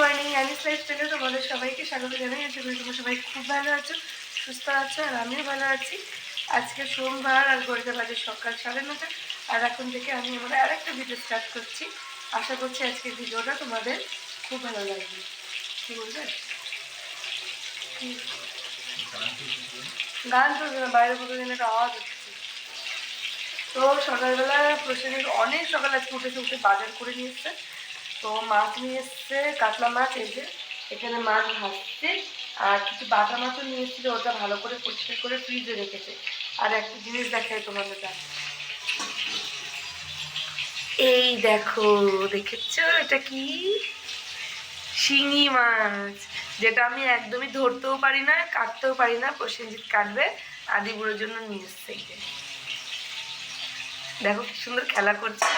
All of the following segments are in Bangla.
মর্নিং অ্যানিস লাইফস্টাইলে তোমাদের সবাইকে স্বাগত জানাই। আশা করি তোমরা সবাই খুব ভালো আছো, সুস্থ আছো, আর আমিও ভালো আছি। আজকে সোমবার আর ঘড়িতে বাজে সকাল সাড়ে নটা। আর এখন থেকে আমি আমার আরেকটা ভিডিও স্টার্ট করছি। আশা করছি আজকের ভিডিওটা তোমাদের খুব ভালো লাগবে। কি বলবে? গান চলছে না, বাইরে যেন একটা আওয়াজ হচ্ছে। তো সকালবেলা প্রসেনের অনেক সকাল আজকে উঠেছে, উঠে বাজার করে নিয়ে তো মাছ নিয়ে এসছে, কাতলা মাছ যে এখানে মাছ ভাজছে। আর কিছু বাটা মাছও নিয়ে এসেছিল, ওটা ভালো করে পরিষ্কার করে ফ্রিজে রেখেছে। আর একটা জিনিস দেখাই তোমাদের এই দেখো, দেখেছ? এটা কি? শিঙি মাছ, যেটা আমি একদমই ধরতেও পারি না, কাটতেও পারি না, প্রসেনজিৎ কাটবে, আদিপুরের জন্য নিয়ে এসছে দেখো কি সুন্দর খেলা করছে?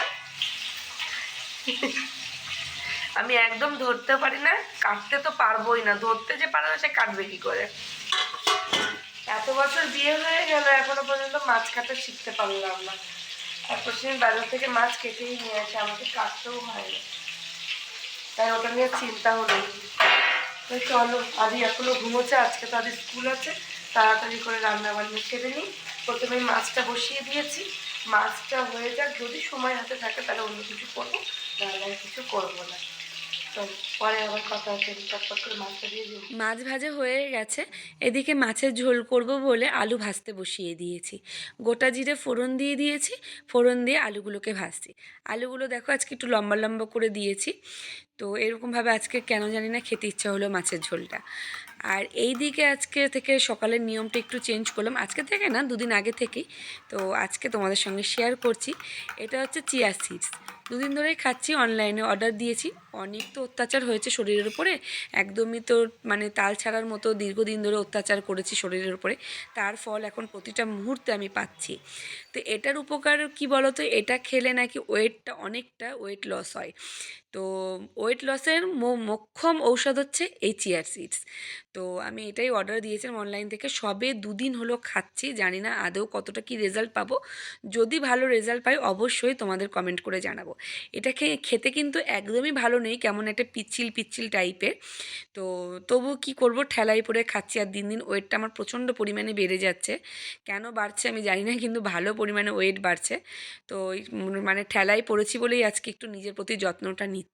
আমি একদম ধরতে পারি না, কাটতে তো পারবোই না। ধরতে যে পারে না, সে কাটবে কি করে? এত বছর বিয়ে হয়ে গেল, এখনও পর্যন্ত মাছ কাটা শিখতে পারলাম না। তারপর সে বাজার থেকে মাছ কেটেই নিয়ে আসে, আমাকে কাটতেও হয় না। তাই ওটা নিয়ে চিন্তা হলো তো চলো আদি এখনও ঘুমোচ্ছে, আজকে তো আদি স্কুল আছে। তাড়াতাড়ি করে রান্না বান্না সেরে নিই। প্রথমে মাছটা বসিয়ে দিয়েছি। মাছটা হয়ে যাক, যদি সময় হাতে থাকে তাহলে অন্য কিছু করব, নাহলে কিছু করব না। তো মাছ ভাজা হয়ে গেছে। এদিকে মাছের ঝোল করব বলে আলু ভাজতে বসিয়ে দিয়েছি। গোটা জিরে ফোড়ন দিয়ে দিয়েছি, ফোড়ন দিয়ে আলুগুলোকে ভাজছি। আলুগুলো দেখো আজকে একটু লম্বা লম্বা করে দিয়েছি। তো এরকমভাবে আজকে কেন জানি না খেতে ইচ্ছা হলো মাছের ঝোলটা। আর এই দিকে আজকে থেকে সকালের নিয়মটা একটু চেঞ্জ করলাম। আজকে থেকে না, দুদিন আগে থেকেই। তো আজকে তোমাদের সঙ্গে শেয়ার করছি। এটা হচ্ছে চিয়া সিডস। দুদিন ধরেই খাচ্ছি, অনলাইনে অর্ডার দিয়েছি। অনেক তো অত্যাচার হয়েছে শরীরের উপরে। একদমই তো মানে তাল ছাড়ার মতো দীর্ঘদিন ধরে অত্যাচার করেছি শরীরের উপরে। তার ফল এখন প্রতিটা মুহূর্তে আমি পাচ্ছি। তো এটার উপকার কি বলতো? এটা খেলে নাকি ওয়েটটা অনেকটা ওয়েট লস হয়। তো ওয়েট লসের মোক্ষম ঔষধ হচ্ছে এই চিয়ার সিডস তো আমি এটাই অর্ডার দিয়েছিলাম অনলাইন থেকে। সবে দুদিন হলো খাচ্ছি, জানি না আদৌ কতটা কি রেজাল্ট পাবো। যদি ভালো রেজাল্ট পাই, অবশ্যই তোমাদের কমেন্ট করে জানাব। এটা খেয়ে, খেতে কিন্তু একদমই ভালো নেই, কেমন একটা পিচ্ছিল পিচ্ছিল টাইপের তো তবু কি করব ঠেলাই পরে খাচ্ছি আর দিন দিন ওয়েটটা আমার প্রচণ্ড পরিমাণে বেড়ে যাচ্ছে। কেন বাড়ছে আমি জানি না, কিন্তু ভালো পরিমাণে ওয়েট বাড়ছে। তো মানে ঠেলাই পড়েছি বলেই আজকে একটু নিজের প্রতি যত্নটা নিচ্ছি।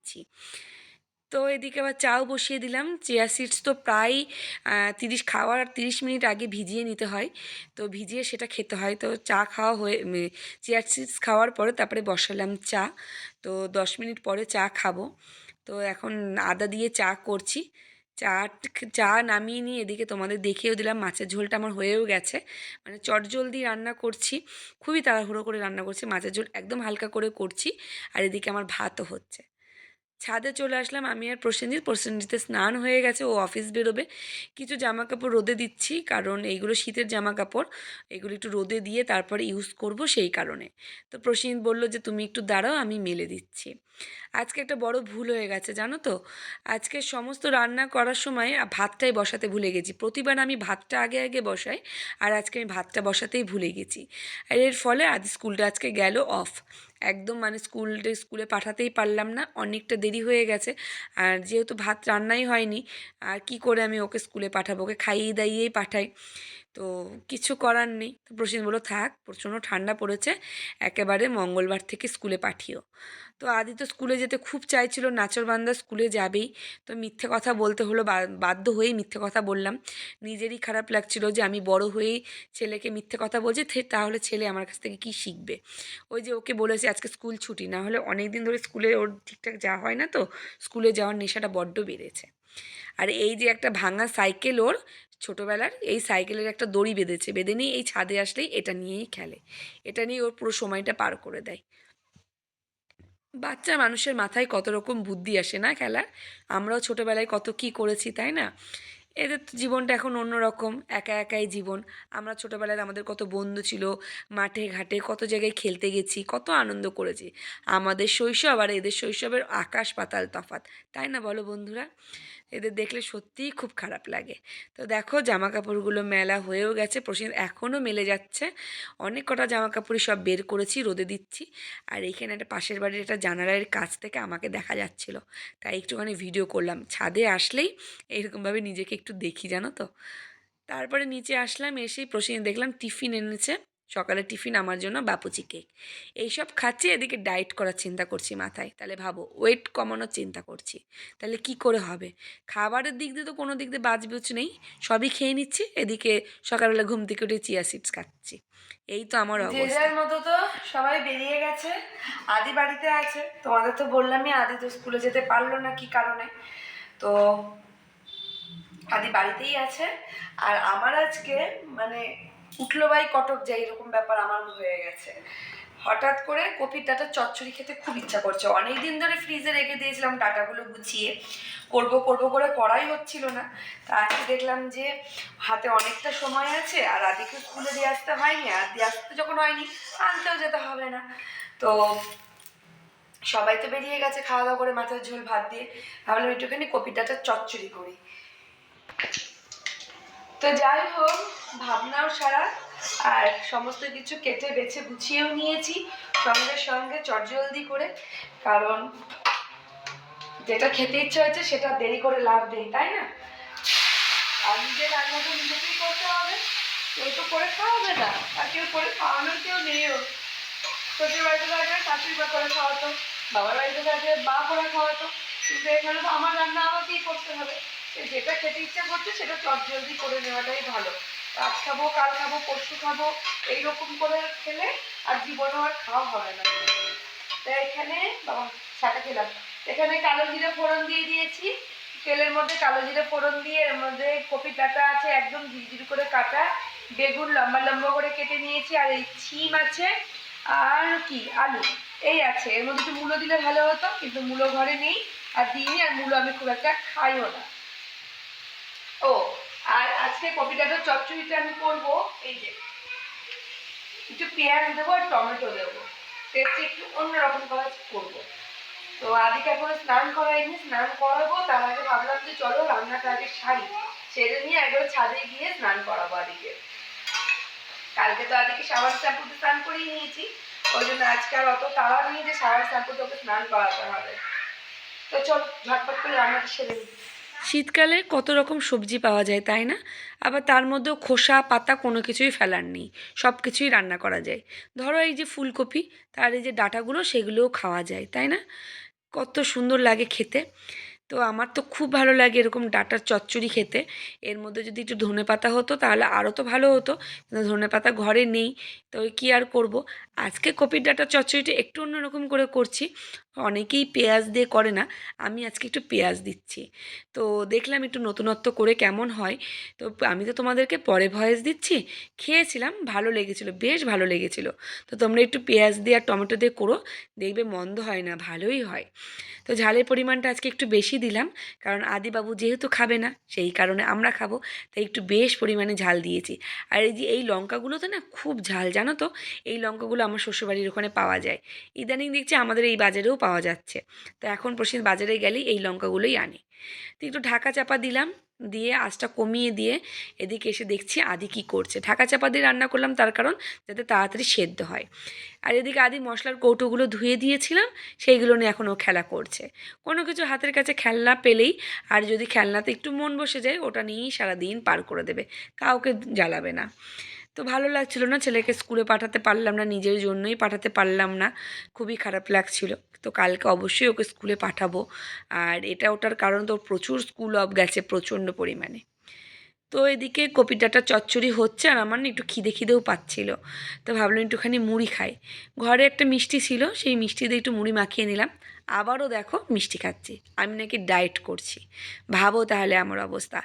তো এদিকে আবার চাও বসিয়ে দিলাম। চিয়া সিডস তো প্রায় তিরিশ খাওয়ার তিরিশ মিনিট আগে ভিজিয়ে নিতে হয়। তো ভিজিয়ে সেটা খেতে হয়। তো চা খাওয়া হয়ে চিয়া সিডস খাওয়ার পরে তারপরে বসালাম চা। তো দশ মিনিট পরে চা খাব। তো এখন আদা দিয়ে চা করছি। চা চা নামিয়ে নিয়ে এদিকে তোমাদের দেখিয়েও দিলাম। মাছের ঝোলটা আমার হয়েও গেছে। মানে চটজলদি রান্না করছি। খুবই তাড়াহুড়ো করে রান্না করছি। মাছের ঝোল একদম হালকা করে করছি। আর এদিকে আমার ভাতও হচ্ছে। ছাদে চলে আসলাম, আমি আর প্রসেনজিৎ। প্রসেনজিতে স্নান হয়ে গেছে, ও অফিস বেরোবে। কিছু জামা কাপড় রোদে দিচ্ছি, কারণ এইগুলো শীতের জামা কাপড় এগুলো একটু রোদে দিয়ে তারপরে ইউজ করব সেই কারণে। তো প্রসেনজিৎ বলল যে, তুমি একটু দাঁড়াও, আমি মেলে দিচ্ছি। আজকে একটা বড় ভুল হয়ে গেছে, জানো তো? আজকে সমস্ত রান্না করার সময় ভাতটাই বসাতে ভুলে গেছি। প্রতিবার আমি ভাতটা আগে আগে বসাই, আর আজকে আমি ভাতটা বসাতেই ভুলে গেছি। আর এর ফলে আজ স্কুলটা আজকে গেল অফ। একদম মানে স্কুলটা স্কুলে পাঠাতেই পারলাম না, অনেকটা দেরি হয়ে গেছে। আর যেহেতু ভাত রান্নাই হয়নি, আর কি করে আমি ওকে স্কুলে পাঠাবো? ওকে খাইয়ে দাইয়েই পাঠাই। তো কিছু করার নেই। তো প্রসেন বলল, থাক, প্রচণ্ড ঠান্ডা পড়েছে, একেবারে মঙ্গলবার থেকে স্কুলে পাঠিও। তো আদি তো স্কুলে যেতে খুব চাইছিল, নাচরবান্দা স্কুলে যাবেই। তো মিথ্যে কথা বলতে হলো বাধ্য হয়েই মিথ্যে কথা বললাম। নিজেরই খারাপ লাগছিল যে আমি বড় হয়েই ছেলেকে মিথ্যে কথা বলছি তাহলে ছেলে আমার কাছ থেকে কী শিখবে? ওই যে ওকে বলেছে, আজকে স্কুল ছুটি, না হলে অনেক দিন ধরে স্কুলে ওর ঠিকঠাক যাওয়া হয় না তো? স্কুলে যাওয়ার নেশাটা বড্ড বেড়েছে। আর এই যে একটা ভাঙা সাইকেল ওর ছোটোবেলার এই সাইকেলের একটা দড়ি বেঁধেছে, বেঁধে নিয়ে এই ছাদে আসলেই এটা নিয়েই খেলে। এটা নিয়ে ওর পুরো সময়টা পার করে দেয়। বাচ্চা মানুষের মাথায় কত রকম বুদ্ধি আসে না খেলার? আমরাও ছোটোবেলায় কত কী করেছি, তাই না? এদের তো জীবনটা এখন অন্যরকম একা একাই জীবন। আমরা ছোটোবেলায় আমাদের কত বন্ধু ছিল, মাঠে ঘাটে কত জায়গায় খেলতে গেছি, কত আনন্দ করেছি। আমাদের শৈশব আর এদের শৈশবের আকাশ পাতাল তফাত তাই না বলো বন্ধুরা? এদের দেখলে সত্যিই খুব খারাপ লাগে। তো দেখো জামা কাপড়গুলো মেলা হয়েও গেছে, প্রসেন এখনও মেলে যাচ্ছে। অনেক কটা জামা কাপড়ই সব বের করেছি, রোদে দিচ্ছি। আর এইখানে একটা পাশের বাড়ির একটা জানালার কাছ থেকে আমাকে দেখা যাচ্ছিল। তাই একটুখানি ভিডিও করলাম। ছাদে আসলেই এইরকমভাবে নিজেকে একটু দেখি, জানো তো? তারপরে নিচে আসলাম, এসেই প্রসেন দেখলাম টিফিন এনেছে। সকালে টিফিন আমার জন্য বাপুচি কেক। এইসব খাচ্ছি, এদিকে ডায়েট করার চিন্তা করছি মাথায়। তাহলে ভাবো, ওয়েট কমানোর চিন্তা করছি। তাহলে কি করে হবে? খাবারের দিক দিয়ে তো কোনো দিক দিয়ে বাজবুচ নেই। সবই খেয়ে নিচ্ছি, এদিকে সকালবেলা ঘুম থেকে উঠে চিয়া সিডস খাচ্ছি। এই তো আমার অবস্থা। মতো তো সবাই বেরিয়ে গেছে, আদি বাড়িতে আছে। তোমাদের তো বললামই আদি তো স্কুলে যেতে পারল না কি কারণে। তো আদি বাড়িতেই আছে। আর আমার আজকে মানে উঠল বাই কটক যাই, এরকম ব্যাপার আমার হয়ে গেছে। হঠাৎ করে কপির ডাটা চচ্চড়ি খেতে খুব ইচ্ছা করছে। অনেক দিন ধরে ফ্রিজে রেখে দিয়েছিলাম ডাটাগুলো গুছিয়ে। করব করব করে করাই হচ্ছিল না। তা আজকে দেখলাম যে হাতে অনেকটা সময় আছে আর আদিকে স্কুলে দিয়ে আসতে হয়নি। আর দিয়ে আসতে যখন হয়নি, আনতেও যেতে হবে না। তো সবাই তো বেরিয়ে গেছে, খাওয়া দাওয়া করে মাথার ঝোল ভাত দিয়ে। ভাবলাম একটুখানি কপি ডাটার চচ্চড়ি করি। তো যাই হোক, ভাবনাও সারা, আর সমস্ত কিছু কেটে বেছে গুছিয়েও নিয়েছি, সঙ্গে সঙ্গে চটজলদি করে, কারণ যেটা খেতে ইচ্ছে হয়েছে সেটা দেরি করে লাভ নেই, তাই না? আর নিজের রান্নাটা নিজেকেই করতে হবে, কেউ তো করে খাওয়াবে না, আর কেউ করে খাওয়ানোর কেউ নেইও। শ্বশুর বাড়িতে থাকলে শাশুড়ি মা করে খাওয়াতো, বাবার বাড়িতে থাকলে মা করে খাওয়াতো, কিন্তু এখানে তো আমার রান্না আমাকেই করতে হবে। যেটা খেতে ইচ্ছা করছে সেটা চট জলদি করে নেওয়াটাই ভালো। আজ খাব, কাল খাব, পরশু খাব, এইরকম করে খেলে আর জীবনে আর খাওয়া হবে না। তো এখানে, বাবা ছাটা খেলাম। এখানে কালো জিরে ফোড়ন দিয়ে দিয়েছি। তেলের মধ্যে কালো জিরে ফোড়ন দিয়ে এর মধ্যে কপি ডাটা আছে, একদম ঝিরঝির করে কাটা, বেগুন লম্বা লম্বা করে কেটে নিয়েছি, আর এই ছিম আছে, আর কি, আলু, এই আছে। এর মধ্যে একটু মূলো দিলে ভালো হতো, কিন্তু মূলো ঘরে নেই, আর দিইনি, আর মূলো আমি খুব একটা খাইও না। আর আজকে কপি ডাটার চচ্চড়িটা আমি করব, এই যে। একটু পেঁয়াজ দেবো আর টমেটো দেবো। টেস্ট একটু অন্যরকম করে করব। তো আদিকে এখনও স্নান করাইনি, স্নান করাবো, তার আগে ভাবলাম যে চলো রান্নাটা আগে সারি। সেরে নিয়ে একবার ছাদে গিয়ে স্নান করাবো আদিকে। কালকে তো আদিকে সাবান শ্যাম্পুতে স্নান করিয়ে নিয়েছি। ওই জন্য আজকে আর অত তাড়া নেই যে সাবান শ্যাম্পুতে ওকে স্নান করাতে হবে। তো চল, ঝটপট করে রান্নাটা সেরে নিই। শীতকালে কত রকম সবজি পাওয়া যায়, তাই না? আবার তার মধ্যেও খোসা, পাতা কোনো কিছুই ফেলার নেই, সব কিছুই রান্না করা যায়। ধরো এই যে ফুলকপি, তার এই যে ডাঁটাগুলো, সেগুলোও খাওয়া যায়, তাই না? কত সুন্দর লাগে খেতে। তো আমার তো খুব ভালো লাগে এরকম ডাটার চচ্চড়ি খেতে। এর মধ্যে যদি একটু ধনে পাতা হতো, তাহলে আরও তো ভালো হতো। কিন্তু ধনে পাতা ঘরে নেই, তো কী আর করব? আজকে কপির ডাটার চচ্চড়িটা একটু অন্যরকম করে করছি। অনেকেই পেঁয়াজ দিয়ে করে না, আমি আজকে একটু পেঁয়াজ দিচ্ছি। তো দেখলাম একটু নতুনত্ব করে কেমন হয়। তো আমি তো তোমাদেরকে পরে ভয়েস দিচ্ছি। খেয়েছিলাম, ভালো লেগেছিল, বেশ ভালো লেগেছিল। তো তোমরা একটু পেঁয়াজ দিয়ে আর টমেটো দিয়ে করো, দেখবে মন্দ হয় না, ভালোই হয়। তো ঝালের পরিমাণটা আজকে একটু বেশি দিলাম, কারণ আদিবাবু যেহেতু খাবে না, সেই কারণে আমরা খাব, তাই একটু বেশ পরিমাণে ঝাল দিয়েছি। আর এই যে এই লঙ্কাগুলোতে না খুব ঝাল, জানো তো? এই লঙ্কাগুলো আমার শ্বশুরবাড়ির ওখানে পাওয়া যায়। ইদানিং দেখছি আমাদের এই বাজারেও পাওয়া যাচ্ছে। তো এখন প্রসেন বাজারে গেলেই এই লঙ্কাগুলোই আনি। তো একটু ঢাকা চাপা দিলাম, দিয়ে আঁচটা কমিয়ে দিয়ে এদিকে এসে দেখছি আদি কি করছে। ঢাকা চাপা দিয়ে রান্না করলাম তার কারণ যাতে তাড়াতাড়ি সেদ্ধ হয়। আর এদিকে আদি মশলার কৌটোগুলো ধুয়ে দিয়েছিলাম, সেইগুলো নিয়ে এখন ও খেলা করছে। কোনো কিছু হাতের কাছে খেলনা পেলেই আর যদি খেলনাতে একটু মন বসে যায়, ওটা নিয়েই সারাদিন পার করে দেবে, কাউকে জ্বালাবে না। তো ভালো লাগছিল না, ছেলেকে স্কুলে পাঠাতে পারলাম না, নিজের জন্যই পাঠাতে পারলাম না, খুবই খারাপ লাগছিল। তো কালকে অবশ্যই ওকে স্কুলে পাঠাবো। আর এটা ওটার কারণ, তো প্রচুর স্কুল অফ গেছে প্রচণ্ড পরিমাণে। তো এদিকে কপি ডাটা চচ্চড়ি হচ্ছে আর আমার না একটু খিদে খিদেও পাচ্ছিল। তো ভাবলাম একটুখানি মুড়ি খাই। ঘরে একটা মিষ্টি ছিল, সেই মিষ্টি দিয়ে একটু মুড়ি মাখিয়ে নিলাম। আবারও দেখো মিষ্টি খাচ্ছি। আমি নাকি ডায়েট করছি। ভাবো তাহলে আমার অবস্থা।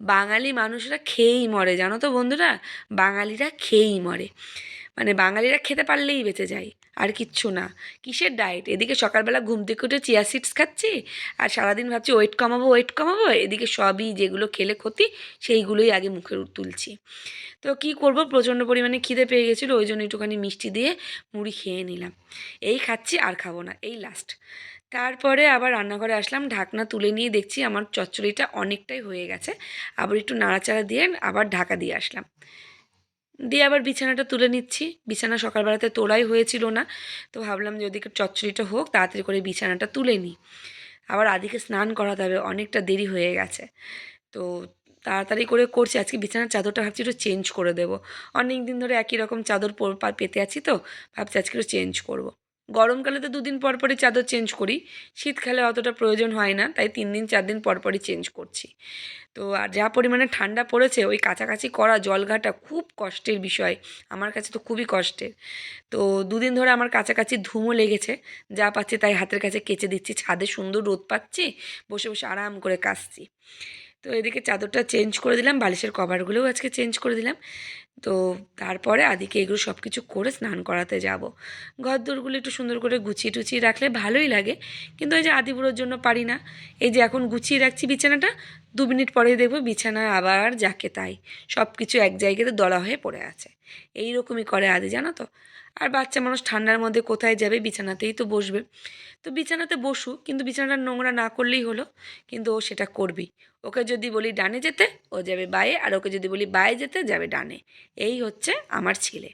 বাঙালি মানুষরা খেয়েই মরে, জানো তো বন্ধুরা? বাঙালিরা খেয়েই মরে। মানে বাঙালিরা খেতে পারলেই বেঁচে যায়। আর কিচ্ছু না। কিসের ডায়েট এদিকে সকালবেলা ঘুম থেকে উঠে চিয়া সিডস খাচ্ছি, আর সারাদিন ভাবছি ওয়েট কমাবো ওয়েট কমাবো, এদিকে সবই যেগুলো খেলে ক্ষতি, সেইগুলোই আগে মুখে তুলছি। তো কি করব? প্রচণ্ড পরিমাণে খিদে পেয়ে গেছিল, ওই জন্য একটুখানি মিষ্টি দিয়ে মুড়ি খেয়ে নিলাম। এই খাচ্ছি, আর খাব না, এই লাস্ট তারপরে আবার রান্নাঘরে আসলাম, ঢাকনা তুলে নিয়ে দেখছি আমার চচ্চড়িটা অনেকটাই হয়ে গেছে, আবার একটু নাড়াচাড়া দিয়ে আবার ঢাকা দিয়ে আসলাম। দিয়ে আবার বিছানাটা তুলে নিচ্ছি। বিছানা সকালবেলাতে তোলাই হয়েছিল না, তো ভাবলাম যদি চচ্চড়িটা হোক, তাড়াতাড়ি করে বিছানাটা তুলে নিই আবার আদিকে স্নান করাতে হবে, অনেকটা দেরি হয়ে গেছে। তো তাড়াতাড়ি করে করছি, আজকে বিছানার চাদরটা ভাবছি একটু চেঞ্জ করে দেবো। অনেক দিন ধরে একই রকম চাদর পেতে আছি তো, ভাবছি আজকে একটু চেঞ্জ করব। গরমকালে তো দুদিন পর পরই চাদর চেঞ্জ করি। শীতকালে অতটা প্রয়োজন হয় না, তাই তিন দিন, চার দিন পর পরই চেঞ্জ করছি। তো আর যা পরিমাণে ঠান্ডা পড়েছে, ওই কাছাকাছি করা জলঘাটা খুব কষ্টের বিষয়, আমার কাছে তো খুবই কষ্টের। তো দুদিন ধরে আমার কাছাকাছি ধুমো লেগেছে, যা পাচ্ছি তাই হাতের কাছে কেচে দিচ্ছি, ছাদে সুন্দর রোদ পাচ্ছি, বসে বসে আরাম করে কাচছি তো এদিকে চাদরটা চেঞ্জ করে দিলাম, বালিশের কভারগুলোও আজকে চেঞ্জ করে দিলাম। তো তারপরে আদিকে এগুলো সব কিছু করে স্নান করাতে যাব। ঘর দোরগুলো একটু সুন্দর করে গুছিয়ে টুচিয়ে রাখলে ভালোই লাগে। কিন্তু ওই যে আদিপুরোর জন্য পারি না, এই যে এখন গুছিয়ে রাখছি বিছানাটা, দু মিনিট পরে দেখব বিছানায় আবার যাকে তাই। সব কিছু এক জায়গাতে দলা হয়ে পড়ে আছে। এই রকমই করে আদি, জানো তো? আর বাচ্চা মানুষ ঠান্ডার মধ্যে কোথায় যাবে বিছানাতেই তো বসবে। তো বিছানাতে বসু, কিন্তু বিছানাটা নোংরা না করলেই হলো, কিন্তু ও সেটা করবি। ওকে যদি বলি ডানে যেতে, ও যাবে বায়ে, আর ওকে যদি বলি বায়ে যেতে, যাবে ডানে। এই হচ্ছে আমার ছেলে।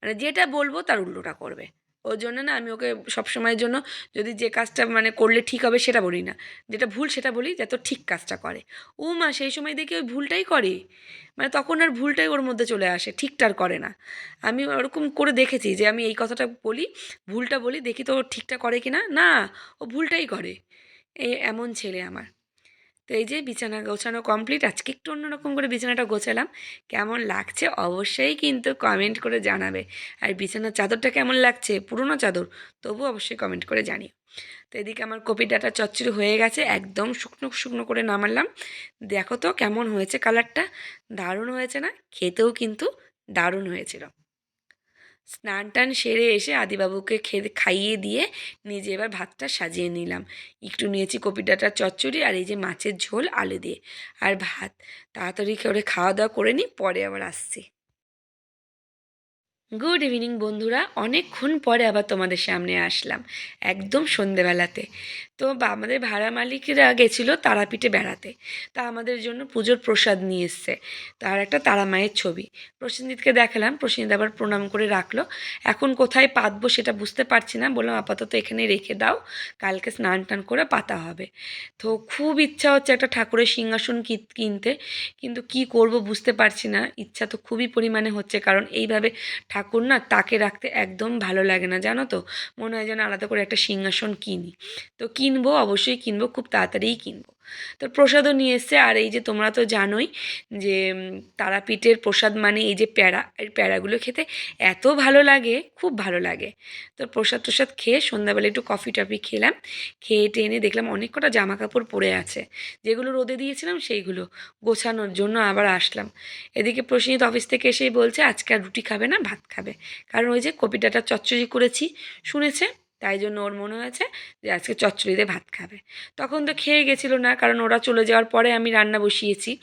মানে যেটা বলব তার উল্টোটা করবে। ওর জন্য না আমি ওকে সবসময়ের জন্য যদি যে কাজটা মানে করলে ঠিক হবে সেটা বলি না। যেটা ভুল সেটা বলি যাতে ঠিক কাজটা করে। ও মা সেই সময় দেখি ওই ভুলটাই করে। মানে তখন আর ভুলটাই ওর মধ্যে চলে আসে ঠিকঠাক করে না। আমি ওরকম করে দেখেছি যে আমি এই কথাটা বলি, ভুলটা বলি, দেখি তো ঠিকটা করে কি না না ও ভুলটাই করে। এমন ছেলে আমার। তো এই যে বিছানা গোছানো কমপ্লিট আজকে একটু অন্যরকম করে বিছানাটা গোছালাম। কেমন লাগছে অবশ্যই কিন্তু কমেন্ট করে জানাবে। আর বিছানার চাদরটা কেমন লাগছে? পুরনো চাদর, তবু অবশ্যই কমেন্ট করে জানিও। তো এদিকে আমার কপি ডাটা চচ্চড়ি হয়ে গেছে, একদম শুকনো শুকনো করে নামালাম। দেখো তো কেমন হয়েছে কালারটা দারুণ হয়েছে না? খেতেও কিন্তু দারুণ হয়েছিল। স্নান টান সেরে এসে আদিবাবুকে খেতে খাইয়ে দিয়ে নিজে এবার ভাতটা সাজিয়ে নিলাম। একটু নিয়েছি কপি ডাঁটার চচ্চড়ি আর এই যে মাছের ঝোল আলু দিয়ে। আর ভাত, তাড়াতাড়ি করে খাওয়া দাওয়া করে নিই, পরে আবার আসছি। গুড ইভিনিং বন্ধুরা, অনেকক্ষণ পরে আবার তোমাদের সামনে আসলাম, একদম সন্ধেবেলাতে। তো আমাদের ভাড়া মালিকরা গেছিল তারাপীঠে বেড়াতে। তা আমাদের জন্য পুজোর প্রসাদ নিয়ে এসছে। তার একটা তারা মায়ের ছবি। প্রসেনজিৎকে দেখালাম। প্রসেনজিৎ আবার প্রণাম করে রাখল। এখন কোথায় পাতবো সেটা বুঝতে পারছি না। বললাম, আপাতত এখানে রেখে দাও। কালকে স্নান টান করে পাতা হবে। তো খুব ইচ্ছা হচ্ছে একটা ঠাকুরের সিংহাসন কি- কিনতে। কিন্তু কি করব বুঝতে পারছি না। ইচ্ছা তো খুবই পরিমাণে হচ্ছে। কারণ এইভাবে ঠাকুর না তাকে রাখতে একদম ভালো লাগে না। জানো তো? মনে হয় যেন আলাদা করে একটা সিংহাসন কিনি। তো কিনবো, অবশ্যই কিনবো, খুব তাড়াতাড়িই কিনবো। তো প্রসাদও নিয়ে এসছে, আর এই যে তোমরা তো জানোই যে তারাপীঠের প্রসাদ মানে এই যে প্যাড়া এই প্যাড়াগুলো খেতে এত ভালো লাগে, খুব ভালো লাগে। তো প্রসাদ প্রসাদ খেয়ে সন্ধ্যাবেলা একটু কফি টফি খেলাম, খেয়ে টেনে দেখলাম অনেক কটা জামা কাপড় পরে আছে। যেগুলো রোদে দিয়েছিলাম সেইগুলো গোছানোর জন্য আবার আসলাম। এদিকে প্রসেনজিৎ অফিস থেকে এসেই বলছে, আজকে আর রুটি খাবে না, ভাত খাবে। কারণ ওই যে কপি ডাঁটা চচ্চড়ি করেছি, শুনেছে? তাই জন্য ওর মনে হয়েছে যে আজকে চচ্চড়িতে ভাত খাবে। তখন তো খেয়ে গেছিল না, কারণ ওরা চলে যাওয়ার পরে আমি রান্না বসিয়েছি।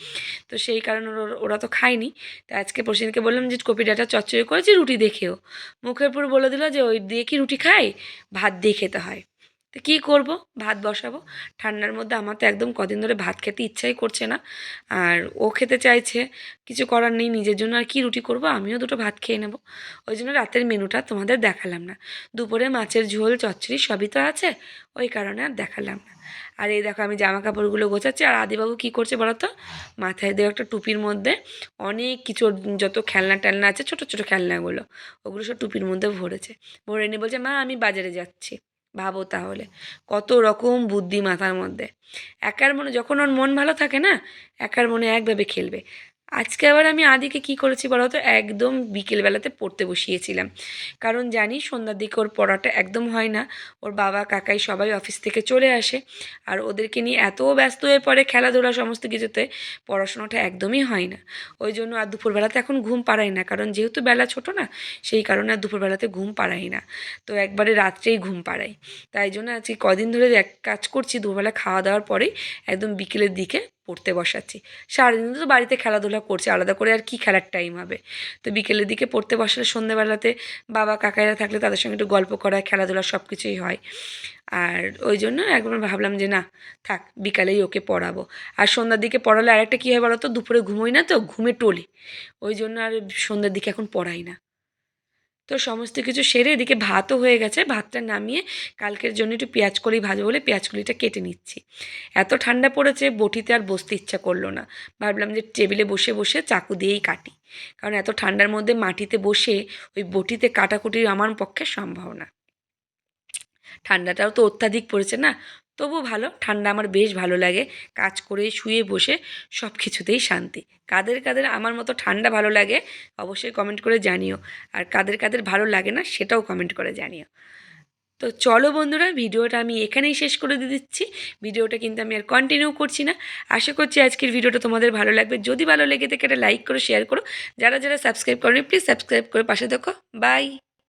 তো সেই কারণে ওর- তো খায়নি। তাই আজকে প্রসেনকে বললাম যে কপি ডাটা চচ্চড়ি করেছি, রুটি দেখেও। মুখের পুরো বলে দিল যে ওই দিয়ে কি রুটি খাই ভাত দিয়ে খেতে হয়। তো কী করব? ভাত বসাবো। ঠান্ডার মধ্যে আমার তো একদম কদিন ধরে ভাত খেতে ইচ্ছাই করছে না। আর ও খেতে চাইছে, কিছু করার নেই, নিজের জন্য আর কি রুটি করব? আমিও দুটো ভাত খেয়ে নেব। ওই জন্য রাতের মেনুটা তোমাদের দেখালাম না। দুপুরে মাছের ঝোল, চচ্চড়ি সবই তো আছে, ওই কারণে আর দেখালাম না। আর এই দেখো আমি জামা কাপড়গুলো গোছাচ্ছি। আর আদিবাবু কী করছে বলো তো? মাথায় দেওয়া একটা টুপির মধ্যে অনেক কিছু যত খেলনা টেলনা আছে, ছোটো ছোটো খেলনাগুলো, ওগুলো সব টুপির মধ্যে ভরেছে। ভরে নিয়ে বলছে, মা, আমি বাজারে যাচ্ছি। ভাবো তাহলে। কত রকম বুদ্ধি মাথার মধ্যে। একার মনে যখন ওর মন ভালো থাকে না, একার মনে একভাবে খেলবে। আজকে আবার আমি আদিকে কি করেছি বলো তো একদম বিকেলবেলাতে পড়তে বসিয়েছিলাম। কারণ জানি সন্ধ্যার দিকে ওর পড়াটা একদম হয় না। ওর বাবা, কাকাই সবাই অফিস থেকে চলে আসে আর ওদেরকে নিয়ে এত ব্যস্ত হয়ে পড়ে খেলাধুলা সমস্ত কিছুতে পড়াশোনাটা একদমই হয় না। ওই জন্য আর দুপুরবেলাতে এখন ঘুম পাড়াই না। কারণ যেহেতু বেলা ছোট না, সেই কারণে আর দুপুরবেলাতে ঘুম পাড়াই না। তো একবারে রাত্রেই ঘুম পাড়াই। তাই জন্য আজকে কদিন ধরে এক কাজ করছি দুবেলা খাওয়া দাওয়ার পরেই একদম বিকেলের দিকে পড়তে বসাচ্ছি। সারাদিন তো বাড়িতে খেলাধুলা করছে, আলাদা করে আর কি খেলার টাইম হবে? তো বিকেলের দিকে পড়তে বসালে সন্ধ্যেবেলাতে বাবা কাকাইরা থাকলে তাদের সঙ্গে একটু গল্প করা, খেলাধুলা সব কিছুই হয়। আর ওই জন্য একবার ভাবলাম যে না, থাক, বিকালেই ওকে পড়াবো। আর সন্ধ্যার দিকে পড়ালে আরেকটা কী হয় বলো তো দুপুরে ঘুমোই না তো, ঘুমে টলি। ওই জন্য আর সন্ধ্যার দিকে এখন পড়াই না। তো সমস্ত কিছু সেরে এদিকে ভাতও হয়ে গেছে। ভাতটা নামিয়ে কালকের জন্য একটু পেঁয়াজ কলি ভাজবো বলে পেঁয়াজ কলিটা কেটে নিচ্ছি। এত ঠান্ডা পড়েছে, বটিতে আর বসতে ইচ্ছা করল না। ভাবলাম যে টেবিলে বসে বসে চাকু দিয়েই কাটি। কারণ এত ঠান্ডার মধ্যে মাটিতে বসে ওই বটিতে কাটাকুটি আমার পক্ষে সম্ভব না। ঠান্ডাটাও তো অত্যাধিক পড়েছে না? তবু ভালো, ঠান্ডা আমার বেশ ভালো লাগে। কাজ করে শুয়ে বসে সব কিছুতেই শান্তি। কাদের কাদের আমার মতো ঠান্ডা ভালো লাগে অবশ্যই কমেন্ট করে জানিও। আর কাদের কাদের ভালো লাগে না সেটাও কমেন্ট করে জানিও। তো চলো বন্ধুরা, ভিডিওটা আমি এখানেই শেষ করে দিয়ে দিচ্ছি। ভিডিওটা কিন্তু আমি আর কন্টিনিউ করছি না। আশা করছি আজকের ভিডিওটা তোমাদের ভালো লাগবে। যদি ভালো লেগে থাকে একটা লাইক করো শেয়ার করো। যারা যারা সাবস্ক্রাইব করেনি প্লিজ সাবস্ক্রাইব করে পাশে দেখো বাই